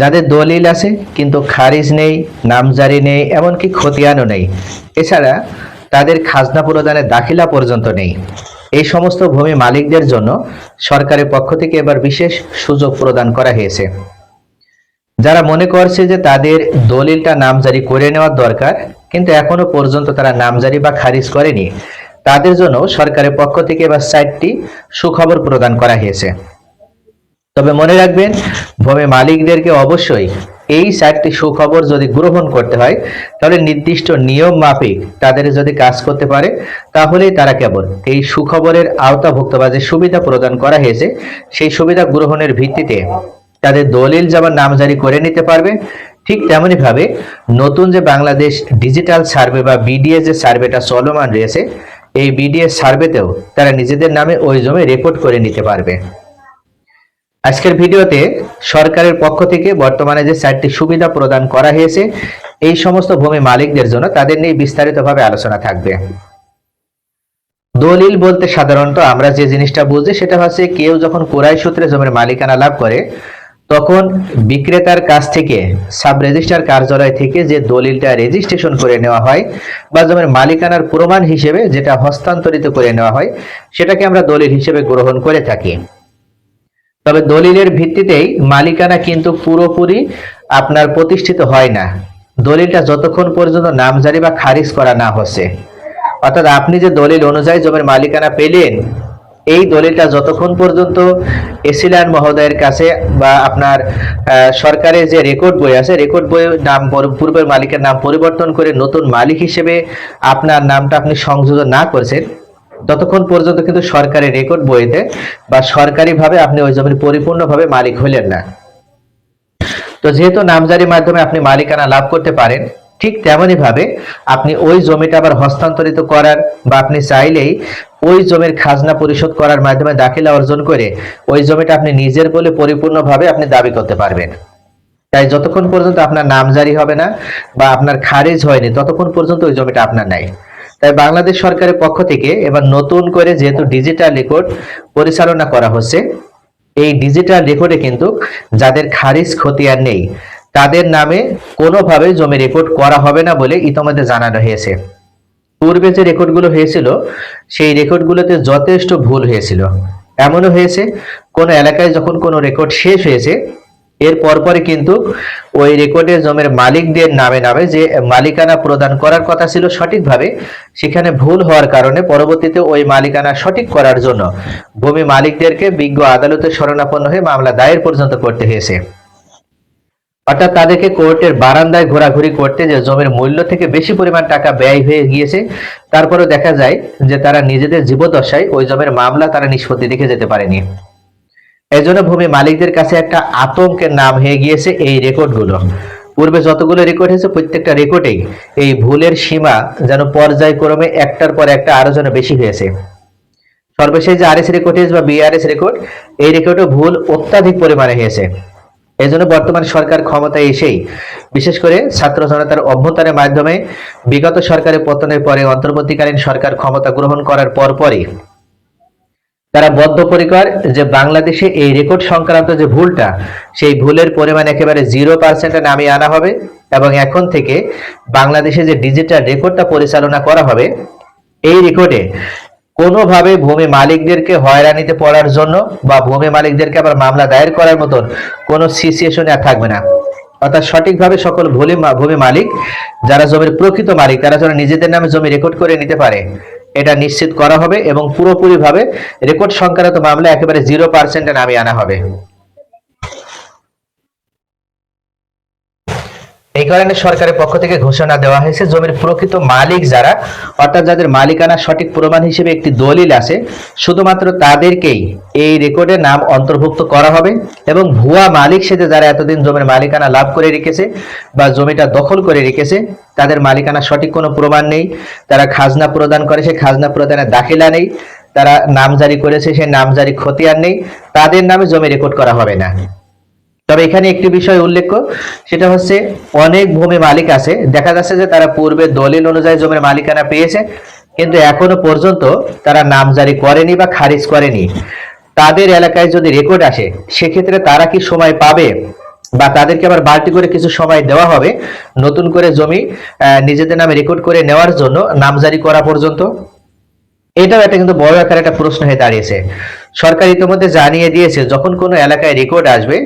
যাদের দলিল আছে, কিন্তু খারিজ নেই, নামজারি নেই, এমনকি খতিয়ানও নেই। এছাড়া তাদের খাজনা প্রদানের দাখিলা পর্যন্ত নেই। এই সমস্ত ভূমি মালিকদের জন্য সরকারের পক্ষ থেকে এবার বিশেষ সুযোগ প্রদান করা হয়েছে। যারা মনে করছে যে তাদের দলিলটা নামজারি করে নেওয়ার দরকার, কিন্তু এখনও পর্যন্ত তারা নামজারি বা খারিজ করেনি, তাদের জন্য সরকারের পক্ষ থেকে এবার সাইটটি সুখবর প্রদান করা হয়েছে। তবে মনে রাখবেন, ভূমি মালিকদেরকে অবশ্যই এই চারটি সুখবর যদি গ্রহণ করতে হয়, তাহলে নির্দিষ্ট নিয়ম মাফিক তাদের যদি কাজ করতে পারে, তাহলেই তারা কেবল এই সুখবরের আওতাভুক্ত বা যে সুবিধা প্রদান করা হয়েছে, সেই সুবিধা গ্রহণের ভিত্তিতে তাদের দলিল যেমন নামজারি করে নিতে পারবে, ঠিক তেমনি ভাবে নতুন যে বাংলাদেশ ডিজিটাল সার্ভে বা বিডিএ যে সার্ভেটা চলমান রয়েছে, এই বিডিএস সার্ভেতেও তারা নিজেদের নামে ওই জমি রেকর্ড করে নিতে পারবে। আজকের ভিডিওতে সরকারের পক্ষ থেকে বর্তমানে যে চারটি সুবিধা প্রদান করা হয়েছে, এই সমস্ত ভূমি মালিকদের জন্য তাদের নিয়ে বিস্তারিতভাবে আলোচনা থাকবে। দলিল বলতে সাধারণত আমরা যে জিনিসটা বুঝি সেটা হচ্ছে কেউ যখন কোরাই সূত্রে জমির মালিকানা লাভ করে, তখন বিক্রেতার কাছ থেকে, সাব রেজিস্ট্রার কার্যালয় থেকে যে দলিলটা রেজিস্ট্রেশন করে নেওয়া হয় বা জমির মালিকানার প্রমাণ হিসেবে যেটা হস্তান্তরিত করে নেওয়া হয়, সেটাকে আমরা দলিল হিসেবে গ্রহণ করে থাকি। তবে দলিলের ভিত্তিতেই মালিকানা কিন্তু পুরোপুরি আপনার প্রতিষ্ঠিত হয় না। দলিলটা যতক্ষণ পর্যন্ত নামজারি বা খারিজ করা না হচ্ছে। অর্থাৎ আপনি যে দলিল অনুযায়ী জমির মালিকানা পেলেন, এই দলিলটা যতক্ষণ পর্যন্ত এসিলান মহোদয়ের কাছে বা আপনার সরকারের যে রেকর্ড বই আছে, রেকর্ড বইয়ের নাম পর- পূর্বের মালিকের নাম পরিবর্তন করে নতুন মালিক হিসেবে আপনার নামটা আপনি সংযোজন না করছেন ততক্ষণ পর্যন্ত কিন্তু সরকারি রেকর্ড বইতে বা সরকারিভাবে আপনি ওই জমির পরিপূর্ণভাবে মালিক হলেন না। তো যেহেতু নামজারির মাধ্যমে আপনি মালিকানা লাভ করতে পারেন, ঠিক তেমনই ভাবে আপনি ওই জমিটা আবার হস্তান্তরিত করার বা আপনি চাইলেই ওই জমির খাজনা পরিশোধ করার মাধ্যমে দাখিলা অর্জন করে ওই জমিটা আপনি নিজের বলে পরিপূর্ণভাবে আপনি দাবি করতে পারবেন। তাই যতক্ষণ পর্যন্ত আপনার নামজারি হবে না বা আপনার খারিজ হয়নি, ততক্ষণ পর্যন্ত ওই জমিটা আপনার নাই। তাই বাংলাদেশ সরকারের পক্ষ থেকে এবার নতুন করে যেহেতু ডিজিটাল রেকর্ড পরিচালনা করা হচ্ছে, এই ডিজিটাল রেকর্ডে কিন্তু যাদের খারিজ খতিয়ান নেই, তাদের নামে কোনোভাবে জমি রেকর্ড করা হবে না বলে ইতোমধ্যে জানানো হয়েছে। পূর্বে যে রেকর্ডগুলো হয়েছিল, সেই রেকর্ডগুলোতে যথেষ্ট ভুল হয়েছিল। এমনও হয়েছে, কোনো এলাকায় যখন কোনো রেকর্ড শেষ হয়েছে এর পরপরই কিন্তু ওই রেকর্ডের জমির মালিকদের নামে নামে যে মালিকানা প্রদান করার কথা ছিল সঠিকভাবে, সেখানে ভুল হওয়ার কারণে পরবর্তীতে ওই মালিকানা সঠিক করার জন্য ভূমি মালিকদেরকে বিজ্ঞ আদালতে শরণাপন্ন হয়ে মামলা দায়ের পর্যন্ত করতে হয়েছে। অর্থাৎ তাদেরকে কোর্টের বারান্দায় ঘোরাঘুরি করতে যে জমির মূল্য থেকে বেশি পরিমাণ টাকা ব্যয় হয়ে গিয়েছে তারপরে দেখা যায় যে তারা নিজেদের জীবদশায় ওই জমির মামলা তারা নিষ্পত্তি রেখে যেতে পারেনি। এই জন্য ভূমি মালিকদের কাছে একটা আতঙ্কের নাম হয়ে গিয়েছে এই রেকর্ডগুলো। পূর্বে যতগুলো রেকর্ড হয়েছে, প্রত্যেকটা রেকর্ডেই এই ভুলের সীমা যেন পর্যায়ক্রমে একটার পর একটা আরও যেন বেশি হয়েছে। সর্বশেষ যে আরএস রেকর্ড হয়েছে বা বিআরএস রেকর্ড, এই রেকর্ডও ভুল অত্যাধিক পরিমাণে হয়েছে। এই জন্য বর্তমান সরকার ক্ষমতায় এসেই, বিশেষ করে ছাত্র জনতার অভ্যুত্থানের মাধ্যমে বিগত সরকারের পতনের পরে অন্তর্বর্তীকালীন সরকার ক্ষমতা গ্রহণ করার পরপরই তারা বদ্ধপরিকর যে বাংলাদেশে এই রেকর্ড সংক্রান্ত যে ভুলটা, সেই ভুলের পরিমাণ একেবারে জিরো পার্সেন্টে নামিয়ে আনা হবে এবং এখন থেকে বাংলাদেশে যে ডিজিটাল রেকর্ডটা পরিচালনা করা হবে, এই রেকর্ডে কোনোভাবে ভূমি মালিকদেরকে হয়রানিতে পড়ার জন্য বা ভূমি মালিকদেরকে আবার মামলা দায়ের করার মতন কোনো সিচুয়েশন আর থাকবে না। অর্থাৎ সঠিকভাবে সকল ভূমি ভূমি মালিক, যারা জমির প্রকৃত মালিক, তারা যেন নিজেদের নামে জমি রেকর্ড করে নিতে পারে। এটা নিশ্চিত করা হবে এবং পুরোপুরিভাবে রেকর্ড সংক্রান্ত মামলা একেবারে জিরো পার্সেন্টে নামিয়ে আনা হবে। কারণে সরকারের পক্ষ থেকে ঘোষণা দেওয়া হয়েছে, জমির প্রকৃত মালিক যারা, অর্থাৎ যাদের মালিকানা সঠিক প্রমাণ হিসেবে একটি দলিল আছে, শুধুমাত্র তাদেরকেই এই রেকর্ডে নাম অন্তর্ভুক্ত করা হবে এবং ভুয়া মালিক সেজে যারা এতদিন জমির মালিকানা লাভ করে রেখেছে বা জমিটা দখল করে রেখেছে, তাদের মালিকানা সঠিক কোনো প্রমাণ নেই। তারা খাজনা প্রদান করে সেই খাজনা প্রদানের দাখিলা নেই। তারা নামজারি করেছে সেই নামজারি খতিয়ান নেই। তাদের নামে জমি রেকর্ড করা হবে না। তবে এখানে একটি বিষয় উল্লেখ্য সেটা হচ্ছে অনেক ভূমি মালিক আছে। দেখা যাচ্ছে যে তারা পূর্বে দলিল অনুযায়ী জমির মালিকানা পেয়েছে, কিন্তু এখনও পর্যন্ত তারা নামজারি করেনি বা খারিজ করেনি। তাদের এলাকায় যদি রেকর্ড আসে, সেক্ষেত্রে তারা কি সময় পাবে বা তাদেরকে আবার বাড়তি করে কিছু সময় দেওয়া হবে নতুন করে জমি নিজেদের নামে রেকর্ড করে নেওয়ার জন্য নামজারি করা পর্যন্ত? এটাও একটা কিন্তু বড় আকার একটা প্রশ্ন হয়ে দাঁড়িয়েছে। সরকার ইতিমধ্যে জানিয়ে দিয়েছে, যখন কোনো এলাকায় রেকর্ড আসবে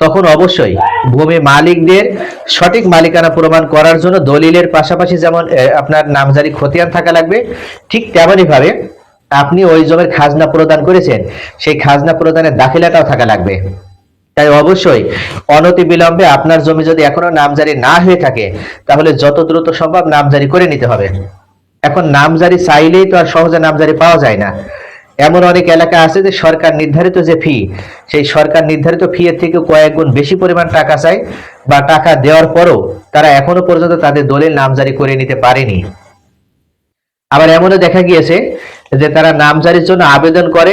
তখন অবশ্যই ভূমি মালিকদের সঠিক মালিকানা প্রমাণ করার জন্য দলিলের পাশাপাশি যেমন আপনার নামজারি খতিয়ান থাকা লাগবে, ঠিক তেমনই ভাবে আপনি ওই জমির খাজনা প্রদান করেছেন, সেই খাজনা প্রদানের দাখিলাটাও থাকা লাগবে। তাই অবশ্যই অনতি বিলম্বে আপনার জমি যদি এখনও নামজারি না হয়ে থাকে, তাহলে যত দ্রুত সম্ভব নামজারি করে নিতে হবে। এখন নামজারি চাইলেই তো আর সহজে নামজারি পাওয়া যায় না। এমন অনেক এলাকা আছে যে সরকার নির্ধারিত যে ফি সেই সরকার নির্ধারিত ফি এর থেকে কয়েক গুণ বেশি পরিমাণ টাকা চায় বা টাকা দেওয়ার পরও তারা এখনও পর্যন্ত তাদের দলিল নামজারি করে নিতে পারেনি। আবার এমনও দেখা গিয়েছে যে তারা নামজারির জন্য আবেদন করে,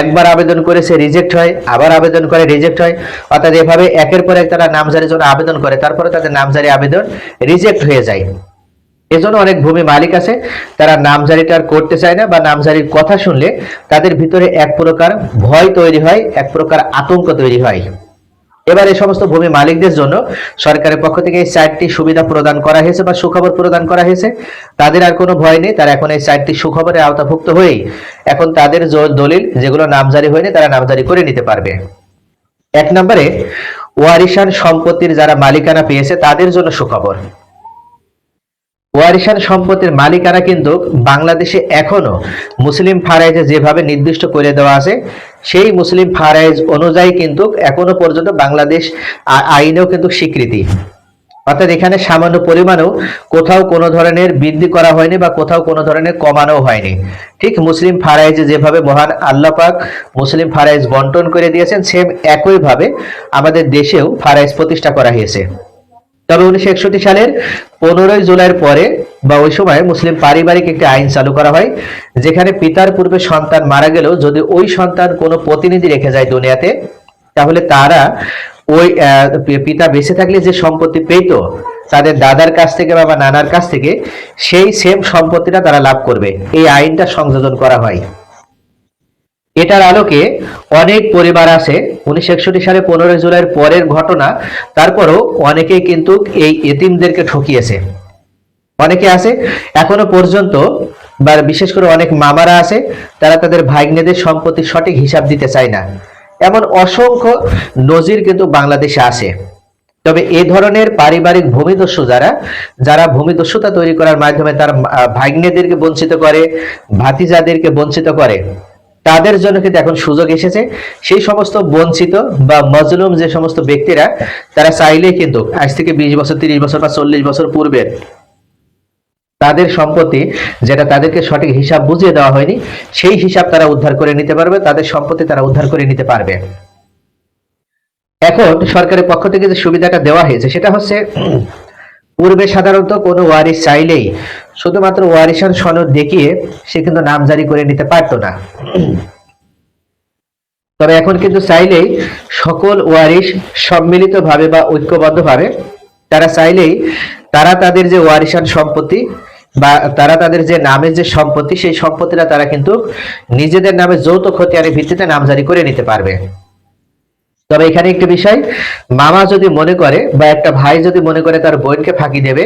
একবার আবেদন করেছে রিজেক্ট হয়, আবার আবেদন করে রিজেক্ট হয়। অর্থাৎ এভাবে একের পর এক তারা নামজারির জন্য আবেদন করে, তারপরে তাদের নামজারি আবেদন রিজেক্ট হয়ে যায়। এজন্য অনেক ভূমি মালিক আছে, তারা নামজারিটা আর করতে চায় না বা নামজারির কথা শুনলে তাদের ভিতরে এক প্রকার ভয় তৈরি হয়, এক প্রকার আতঙ্ক তৈরি হয়। এবার এই সমস্ত ভূমি মালিকদের জন্য সরকারের পক্ষ থেকে এই চারটি সুবিধা প্রদান করা হয়েছে বা সুখবর প্রদান করা হয়েছে। তাদের আর কোনো ভয় নেই, তারা এখন এই চারটি সুখবরের আওতাভুক্ত হয়েই এখন তাদের দলিল যেগুলো নামজারি হয়নি তারা নামজারি করে নিতে পারবে। এক নম্বরে ওয়ারিশান সম্পত্তির যারা মালিকানা পেয়েছে তাদের জন্য সুখবর। ওয়ারিশান সম্পত্তির মালিকানা কিন্তু বাংলাদেশে এখনও মুসলিম ফারাইজে যেভাবে নির্দিষ্ট করে দেওয়া আছে, সেই মুসলিম ফারাইজ অনুযায়ী কিন্তু এখনও পর্যন্ত বাংলাদেশ আইনেও কিন্তু স্বীকৃতি। অর্থাৎ এখানে সামান্য পরিমাণেও কোথাও কোনো ধরনের বৃদ্ধি করা হয়নি বা কোথাও কোনো ধরনের কমানো হয়নি। ঠিক মুসলিম ফারাইজে যেভাবে মহান আল্লাহ পাক মুসলিম ফারাইজ বন্টন করে দিয়েছেন, সেম একইভাবে আমাদের দেশেও ফারাইজ প্রতিষ্ঠা করা হয়েছে। তবে উনিশশো একষট্টি সালের পনেরোই জুলাইয়ের পরে বা ওই সময় মুসলিম পারিবারিক একটি আইন চালু করা হয়, যেখানে পিতার পূর্বে সন্তান মারা গেলেও যদি ওই সন্তান কোনো প্রতিনিধি রেখে যায় দুনিয়াতে, তাহলে তারা ওই পিতা বেঁচে থাকলে যে সম্পত্তি পেতো, তাদের দাদার কাছ থেকে বা নানার কাছ থেকে, সেই সেম সম্পত্তিটা তারা লাভ করবে। এই আইনটা সংযোজন করা হয়। এটার আলোকে অনেক পরিবার আছে। উনিশশো একষট্টি সালে পনেরোই জুলাইয়ের পরের ঘটনা, তারপরও অনেকেই কিন্তু এই এতিমদেরকে ঠকিয়েছে। অনেকে আছে, এখনও পর্যন্ত বা বিশেষ করে অনেক মামারা আছে, তারা তাদের ভাগ্নেদের সম্পত্তির সঠিক হিসাব দিতে চায় না। এমন অসংখ্য নজির কিন্তু বাংলাদেশে আছে। তবে এ ধরনের পারিবারিক ভূমিদস্যু যারা যারা ভূমিদস্যুতা তৈরি করার মাধ্যমে তার ভাগ্নেদেরকে বঞ্চিত করে, ভাতিজাদেরকে বঞ্চিত করে তাদের জন্য কিন্তু এখন সুযোগ এসেছে। সেই সমস্ত বঞ্চিত বা মজলুম যে সমস্ত ব্যক্তিরা, তারা চাইলেই কিন্তু আজ থেকে বিশ বছর, তিরিশ বছর বা চল্লিশ বছর পূর্বের তাদের সম্পত্তি যেটা তাদেরকে সঠিক হিসাব বুঝিয়ে দেওয়া হয়নি, সেই হিসাব তারা উদ্ধার করে নিতে পারবে, তাদের সম্পত্তি তারা উদ্ধার করে নিতে পারবে। এখন সরকারের পক্ষ থেকে যে সুবিধাটা দেওয়া হয়েছে, সেটা হচ্ছে পূর্বে সাধারণত কোনো ওয়ারিশ চাইলেই শুধুমাত্র ওয়ারিশান সনদ দেখিয়ে সে কিন্তু নামজারি করে নিতে পারতো না। তবে এখন কিন্তু চাইলেই সকল ওয়ারিশ সম্মিলিতভাবে বা ঐক্যবদ্ধভাবে তারা চাইলেই তারা তাদের যে ওয়ারিশান সম্পত্তি বা তারা তাদের যে নামের যে সম্পত্তি, সেই সম্পত্তিটা তারা কিন্তু নিজেদের নামে যৌথ খতিয়ানের ভিত্তিতে নামজারি করে নিতে পারবে। তবে এখানে একটি বিষয়, মামা যদি মনে করে বা একটা ভাই যদি মনে করে তার বোনকে ফাঁকি দেবে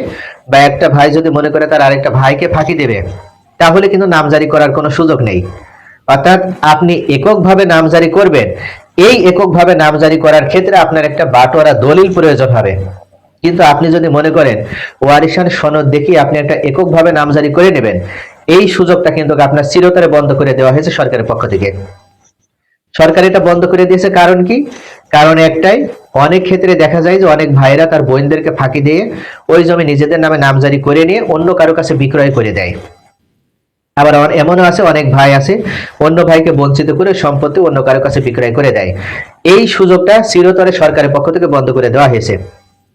বা একটা ভাই যদি মনে করে তার আরেকটা ভাইকে ফাঁকি দেবে, তাহলে কিন্তু নামজারি করার কোনো সুযোগ নেই। অর্থাৎ আপনি এককভাবে নামজারি করবেন, এই এককভাবে নামজারি করার ক্ষেত্রে আপনার একটা বাটোয়ারা দলিল প্রয়োজন হবে। কিন্তু আপনি যদি মনে করেন, ওয়ারিশান সনদ দেখিয়ে আপনি একটা এককভাবে নামজারি করে নেবেন, এই সুযোগটা কিন্তু আপনার চিরতরে বন্ধ করে দেওয়া হয়েছে সরকারের পক্ষ থেকে। সরকার এটা বন্ধ করে দিয়েছে কারণ কি? কারণ একটাই, অনেক ক্ষেত্রে দেখা যায় যে অনেক ভাইরা তার বোনদেরকে ফাঁকি দিয়ে ওই জমি নিজেদের নামে নামজারি করে নিয়ে অন্য কারও কাছে বিক্রয় করে দেয়। আবার এমনও আছে, অনেক ভাই আছে, অন্য ভাইকে বঞ্চিত করে সম্পত্তি অন্য কারও কাছে বিক্রয় করে দেয়। এই সুযোগটা চিরতরে সরকারের পক্ষ থেকে বন্ধ করে দেওয়া হয়েছে।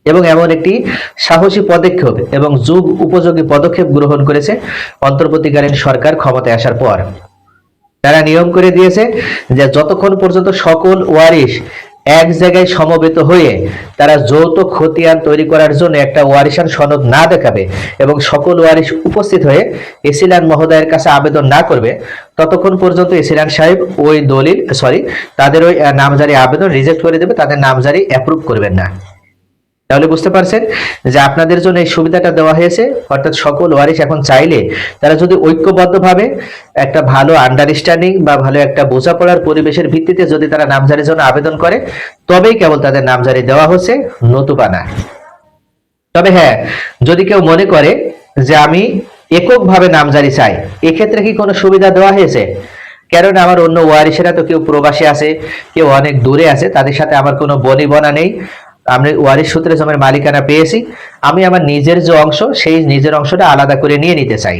এবং এমন একটি সাহসী পদক্ষেপ এবং যুগ উপযোগী পদক্ষেপ গ্রহণ করেছে অন্তর্বর্তীকালীন সরকার ক্ষমতায় আসার পর। তারা নিয়ম করে দিয়েছে যে যতক্ষণ পর্যন্ত সকল ওয়ারিশ এক জায়গায় সমবেত হয়ে তারা যৌথ খতিয়ান তৈরি করার জন্য একটা ওয়ারিশান সনদ না দেখাবে এবং সকল ওয়ারিশ উপস্থিত হয়ে এসিলান মহোদয়ের কাছে আবেদন না করবে, ততক্ষণ পর্যন্ত এসিলান সাহেব ওই দলিল সরি তাদের ওই নামজারি আবেদন রিজেক্ট করে দেবে, তাদের নামজারি অ্যাপ্রুভ করবেন না। তাহলে বুঝতে পারছেন যে আপনাদের জন্য এই সুবিধাটা দেওয়া হয়েছে। অর্থাৎ সকল ওয়ারিশ এখন চাইলে তারা যদি ঐক্যবদ্ধভাবে একটা ভালো আন্ডারস্ট্যান্ডিং বা ভালো একটা বোঝাপড়ার পরিবেশের ভিত্তিতে যদি তারা নামজারির জন্য আবেদন করে, তবেই কেবল তাদের নামজারি দেওয়া হচ্ছে নতুবা না। তবে হ্যাঁ যদি কেউ মনে করে যে আমি এককভাবে নামজারি চাই, এক্ষেত্রে কি কোনো সুবিধা দেওয়া হয়েছে? কারণ আমার অন্য ওয়ারিশেরা তো কেউ প্রবাসী আছে, কেউ অনেক দূরে আছে, তাদের সাথে আমার কোনো বনি বনা নেই। আমি ওয়ারিশ সূত্রে জমির মালিকানা পেয়েছি। আমি আমার নিজের যে অংশ, সেই নিজের অংশটা আলাদা করে নিয়ে নিতে চাই।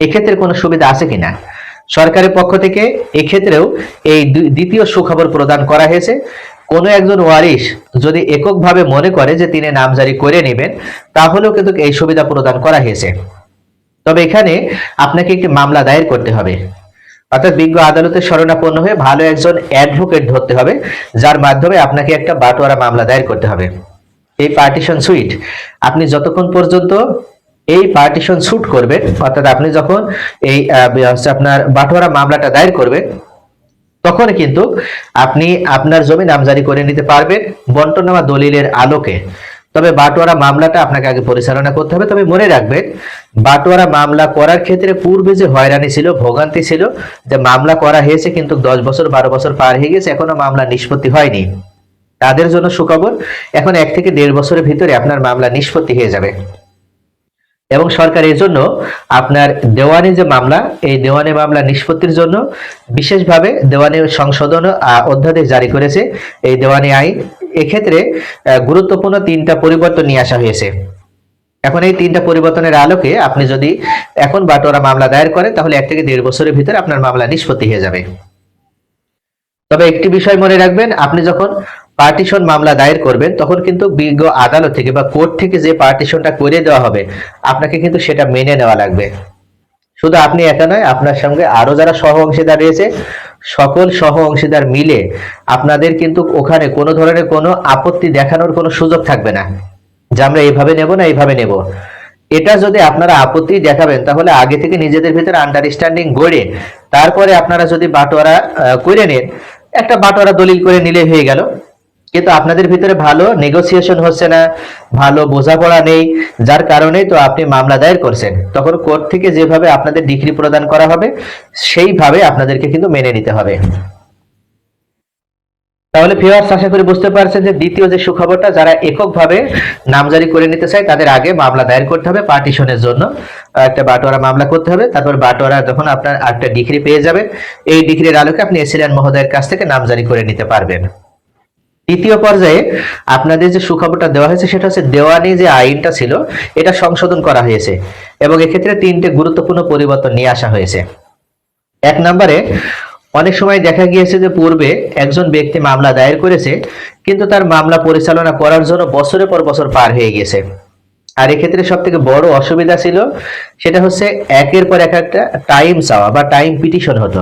এক্ষেত্রে কোনো সুবিধা আছে কিনা? সরকারের পক্ষ থেকে এক্ষেত্রেও এই দ্বিতীয় সুখবর প্রদান করা হয়েছে। কোনো একজন ওয়ারিশ যদি এককভাবে মনে করে যে তিনি নামজারি করে নেবেন, তাহলেও কিন্তু এই সুবিধা প্রদান করা হয়েছে। তবে এখানে আপনাকে একটি মামলা দায়ের করতে হবে। অর্থাৎ বিজ্ঞ আদালতের শরণাপন্ন হয়ে ভালো একজন অ্যাডভোকেট ধরতে হবে, যার মাধ্যমে আপনাকে একটা বাটোয়ারা মামলা দায়ের করতে হবে। এই পার্টিশন সুইট আপনি যতক্ষণ পর্যন্ত এই পার্টিশন শুট করবেন, অর্থাৎ আপনি যখন এই আপনার বাটোয়ারা মামলাটা দায়ের করবেন, তখন কিন্তু আপনি আপনার জমি নামজারি করে নিতে পারবেন বন্টনামা দলিলের আলোকে। তবে বাটোয়ারা মামলাটা আপনাকে আগে পরিচালনা করতে হবে। তবে মনে রাখবেন, বাটোয়ারা মামলা করার ক্ষেত্রে পূর্বে যে হয়রানি ছিল, ভোগান্তি ছিল, যে মামলা করা হয়েছে কিন্তু দশ বছর, বারো বছর পার হয়ে গেছে, এখনও মামলা নিষ্পত্তি হয়নি। তাদের জন্য সুখবর, এখন এক থেকে দেড় বছরের ভিতরে আপনার মামলা নিষ্পত্তি হয়ে যাবে। এবং সরকার এর জন্য আপনার দেওয়ানি যে মামলা, এই দেওয়ানি মামলা নিষ্পত্তির জন্য বিশেষভাবে দেওয়ানি সংশোধন অধ্যাদেশ জারি করেছে। এই দেওয়ানি আইন এক্ষেত্রে গুরুত্বপূর্ণ তিনটা পরিবর্তন নিয়ে আসা হয়েছে। এখন এই তিনটা পরিবর্তনের আলোকে আপনি যদি এখন বাটোয়ারা মামলা দায়ের করেন, তাহলে এক থেকে দেড় বছরের ভিতরে আপনার মামলা নিষ্পত্তি হয়ে যাবে। তবে একটি বিষয় মনে রাখবেন, আপনি যখন পার্টিশন মামলা দায়ের করবেন, তখন কিন্তু বিজ্ঞ আদালত থেকে বা কোর্ট থেকে যে পার্টিশনটা করে দেওয়া হবে, আপনাকে কিন্তু সেটা মেনে নেওয়া লাগবে। শুধু আপনি একা নয়, আপনার সঙ্গে আরও যারা সহ অংশীদার রয়েছে সকল সহ অংশীদার মিলে আপনাদের কিন্তু ওখানে কোনো ধরনের কোনো আপত্তি দেখানোর কোনো সুযোগ থাকবে না। যে আমরা এইভাবে নেব না এইভাবে নেব। এটা যদি আপনারা আপত্তি দেখাবেন, তাহলে আগে থেকে নিজেদের ভিতরে আন্ডারস্ট্যান্ডিং গড়ে তারপরে আপনারা যদি বাটোয়ারা করে নেন, একটা বাটোয়ারা দলিল করে নিলে হয়ে গেল। কিন্তু আপনাদের ভিতরে ভালো নেগোসিয়েশন হচ্ছে না, ভালো বোঝাপড়া নেই, যার কারণে তো আপনি মামলা দায়ের করছেন। তখন কোর্ট থেকে যেভাবে আপনাদের ডিগ্রি প্রদান করা হবে, সেইভাবে আপনাদেরকে কিন্তু মেনে নিতে হবে। তাহলে ফিওয়ার্স আশা করি বুঝতে পারছেন যে দ্বিতীয় যে সুখবরটা, যারা এককভাবে নামজারি করে নিতে চায়, তাদের আগে মামলা দায়ের করতে হবে পার্টিশনের জন্য। একটা বাটোয়ারা মামলা করতে হবে, তারপর বাটোয়ারা যখন আপনার একটা ডিগ্রি পেয়ে যাবেন এই ডিগ্রির আলোকে আপনি এসিলিয়ান মহোদয়ের কাছ থেকে নামজারি করে নিতে পারবেন। তৃতীয় পর্যায়ে আপনাদের যে সুখবরটা দেওয়া হয়েছে, সেটা হচ্ছে দেওয়ানি যে আইনটা ছিল, এটা সংশোধন করা হয়েছে এবং এক্ষেত্রে তিনটে গুরুত্বপূর্ণ পরিবর্তন নিয়ে আসা হয়েছে। এক নম্বরে, অনেক সময় দেখা গিয়েছে যে পূর্বে একজন ব্যক্তি মামলা দায়ের করেছে, কিন্তু তার মামলা পরিচালনা করার জন্য বছরের পর বছর পার হয়ে গেছে আর এক্ষেত্রে সব থেকে বড় অসুবিধা ছিল, সেটা হচ্ছে একের পর এক একটা টাইম চাওয়া বা টাইম পিটিশন হতো।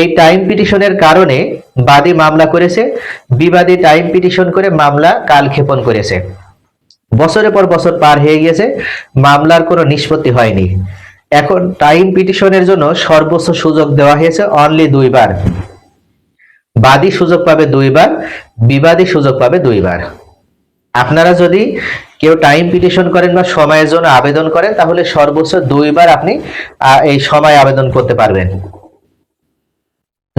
এই টাইম পিটিশনের কারণে বাদী মামলা করেছে, বিবাদী টাইম পিটিশন করে মামলা কালক্ষেপণ করেছে। বছরের পর বছর পার হয়ে গিয়েছে, মামলার কোনো নিষ্পত্তি হয়নি। এখন টাইম পিটিশনের জন্য সর্বোচ্চ সুযোগ দেওয়া হয়েছে অনলি দুইবার। বাদী সুযোগ পাবে দুইবার, বিবাদী সুযোগ পাবে দুইবার। আপনারা যদি কেউ টাইম পিটিশন করেন বা সময়ের জন্য আবেদন করেন, তাহলে সর্বোচ্চ দুইবার আপনি এই সময় আবেদন করতে পারবেন।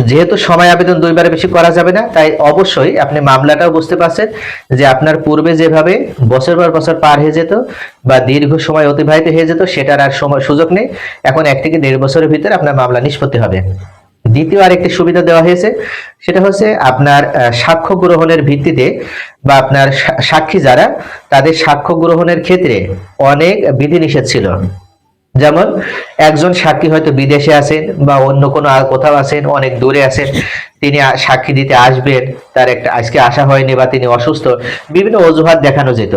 যেহেতু সময় আবেদন দুইবারে বেশি করা যাবে না, তাই অবশ্যই আপনি মামলাটাও বুঝতে পারছেন যে আপনার পূর্বে যেভাবে বছর পর বছর পার হয়ে যেত বা দীর্ঘ সময় অতিবাহিত হয়ে যেত, সেটার আর সময় সুযোগ নেই। এখন এক থেকে দেড় বছরের ভিতরে আপনার মামলা নিষ্পত্তি হবে। দ্বিতীয় আরেকটি সুবিধা দেওয়া হয়েছে, সেটা হচ্ছে আপনার সাক্ষ্য গ্রহণের ভিত্তিতে বা আপনার সাক্ষী যারা, তাদের সাক্ষ্য গ্রহণের ক্ষেত্রে অনেক বিধিনিষেধ ছিল। যেমন একজন সাক্ষী হয়তো বিদেশে আছেন বা অন্য কোনো কোথাও আছেন অনেক দূরে আছেন তিনি সাক্ষী দিতে আসবেন তার একটা আজকে আসা হয়নি বা তিনি অসুস্থ বিভিন্ন অজুহাত দেখানো যেত।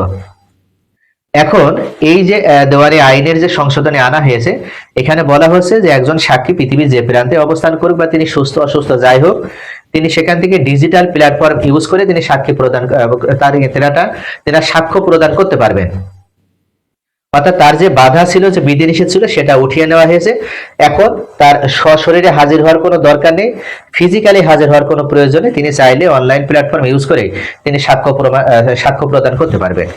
এখন এই যে আহ, দেওয়ানি আইনের যে সংশোধনে আনা হয়েছে এখানে বলা হচ্ছে যে একজন সাক্ষী পৃথিবীর যে প্রান্তে অবস্থান করুক বা তিনি সুস্থ অসুস্থ যাই হোক তিনি সেখান থেকে ডিজিটাল প্ল্যাটফর্ম ইউজ করে তিনি সাক্ষী প্রদান তার তেনাটা তেনা সাক্ষ্য প্রদান করতে পারবেন। অর্থাৎ তার যে বাধা ছিল যে বিধিনিষেধ ছিল সেটা উঠিয়ে নেওয়া হয়েছে। এখন তার সশরীরে হাজির হওয়ার কোনো দরকার নেই। ফিজিক্যালি হাজির হওয়ার কোনো প্রয়োজনে তিনি চাইলে অনলাইন প্ল্যাটফর্ম ইউজ করে তিনি সাক্ষ্য প্রমা- আহ, সাক্ষ্য প্রদান করতে পারবেন।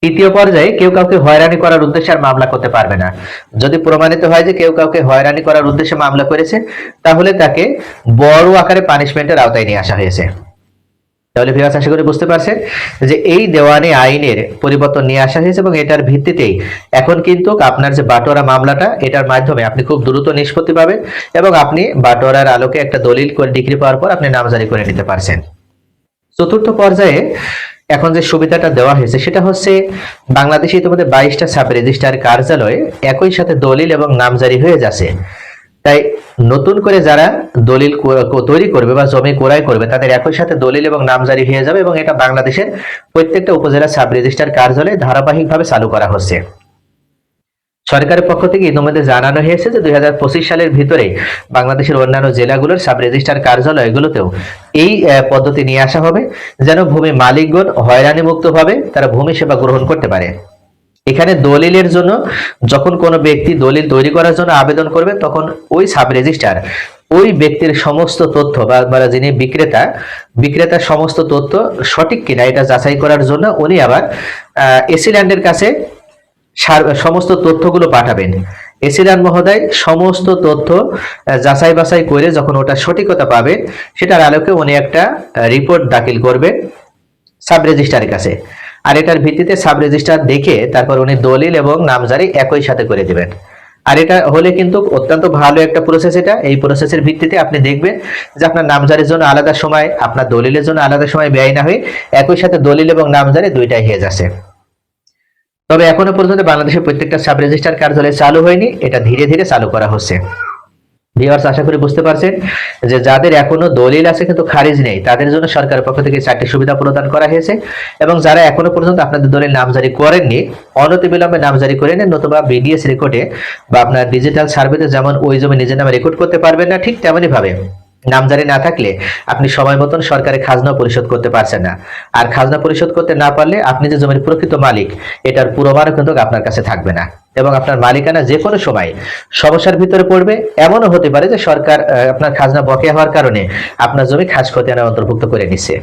তৃতীয় পর্যায়ে কেউ কাউকে হয়রানি করার উদ্দেশ্যে আর মামলা করতে পারবে না। যদি প্রমাণিত হয় যে কেউ কাউকে হয়রানি করার উদ্দেশ্যে মামলা করেছে তাহলে তাকে বড় আকারে পানিশমেন্টের আওতায় নিয়ে আসা হয়েছে। তাহলে ভিউয়ার্স আশা করি বুঝতে পারছেন যে এই দেওয়ানি আইনের পরিবর্তন নিয়ে আসা হয়েছে এবং এটার ভিত্তিতেই এখন কিন্তু আপনার যে বাটোয়ারা মামলাটা, এটার মাধ্যমে আপনি খুব দ্রুত নিষ্পত্তি পাবেন এবং আপনি বাটোয়ারার আলোকে একটা দলিল করে ডিগ্রি পাওয়ার পর আপনি নামজারি করে নিতে পারছেন। চতুর্থ পর্যায়ে এখন যে সুবিধাটা দেওয়া হয়েছে, সেটা হচ্ছে বাংলাদেশে ইতিমধ্যে বাইশটা সাব রেজিস্ট্রার কার্যালয়ে একই সাথে দলিল এবং নামজারি হয়ে যাচ্ছে। তাই নতুন করে যারা দলিল তৈরি করবে বা জমি ক্রয় করবে, তাদের একই সাথে দলিল এবং নামজারি হয়ে যাবে এবং এটা বাংলাদেশের প্রত্যেকটা উপজেলা সাব রেজিস্ট্রার কার্যালয়ে ধারাবাহিকভাবে চালু করা হচ্ছে। সরকারের পক্ষ থেকে ইতিমধ্যে জানানো হয়েছে যে দুই হাজার পঁচিশ সালের ভিতরে বাংলাদেশের অন্যান্য জেলাগুলোর সাব রেজিস্ট্রার কার্যালয়গুলোতেও এই পদ্ধতি নিয়ে আসা হবে, যেন ভূমি মালিকগণ হয়রানি মুক্তভাবে তারা ভূমি সেবা গ্রহণ করতে পারে। এখানে দলিলের জন্য যখন কোনো ব্যক্তি দলিল তৈরি করার জন্য আবেদন করবে, তখন ওই সাব রেজিস্ট্রার ওই ব্যক্তির সমস্ত তথ্য বা বা যিনি বিক্রেতা, বিক্রেতার সমস্ত তথ্য সঠিক কিনা এটা যাচাই করার জন্য উনি আবার এসিল্যান্ডের কাছে সমস্ত তথ্যগুলো পাঠাবেন। এসিলান মহোদয় সমস্ত তথ্য যাচাই বাছাই করে যখন ওটা সঠিকতা পাবে, সেটার আলোকে উনি একটা রিপোর্ট দাখিল করবেন সাব রেজিস্ট্রারের কাছে। আর এটার ভিত্তিতে সাব রেজিস্ট্রার দেখে তারপর উনি দলিল এবং নামজারি একই সাথে করে দিবেন। আর এটা হলে কিন্তু অত্যন্ত ভালো একটা প্রসেস এটা। এই প্রসেসের ভিত্তিতে আপনি দেখবেন যে আপনার নামজারির জন্য আলাদা সময়, আপনার দলিলের জন্য আলাদা সময় ব্যয় না হয়ে একই সাথে দলিল এবং নামজারি দুইটাই হয়ে যাচ্ছে। তবে এখনও পর্যন্ত বাংলাদেশের প্রত্যেকটা সাব রেজিস্ট্রার কার্যালয় চালু হয়নি। এটা ধীরে ধীরে চালু করা হচ্ছে। ভিউয়ার্স আশা করি বুঝতে পারছেন যে যাদের এখনও দলিল আছে কিন্তু খারিজ নেই, তাদের জন্য সরকারের পক্ষ থেকে চারটি সুবিধা প্রদান করা হয়েছে এবং যারা এখনও পর্যন্ত আপনাদের দলিল নামজারি করেননি অনতিবিলম্বে নামজারি করে নেন, নতুবা বিডিএস রেকর্ডে বা আপনার ডিজিটাল সার্ভেতে যেমন ওই জমি নিজের নামে রেকর্ড করতে পারবেন না, ঠিক তেমনই ভাবে। নামজারি না থাকলে আপনি সময় মতন সরকারের খাজনা পরিশোধ করতে পারছেন না। আর খাজনা পরিশোধ করতে না পারলে আপনি যে জমির প্রকৃত মালিক, এটার পুরোবারও কিন্তু আপনার কাছে থাকবে না। এবং আপনার মালিকানা যে কোনো সময় সমস্যার ভিতরে পড়বে। এমনও হতে পারে যে সরকার আপনার খাজনা বকেয়া হওয়ার কারণে আপনার জমি খাস খতিয়ানে অন্তর্ভুক্ত করে নিচ্ছে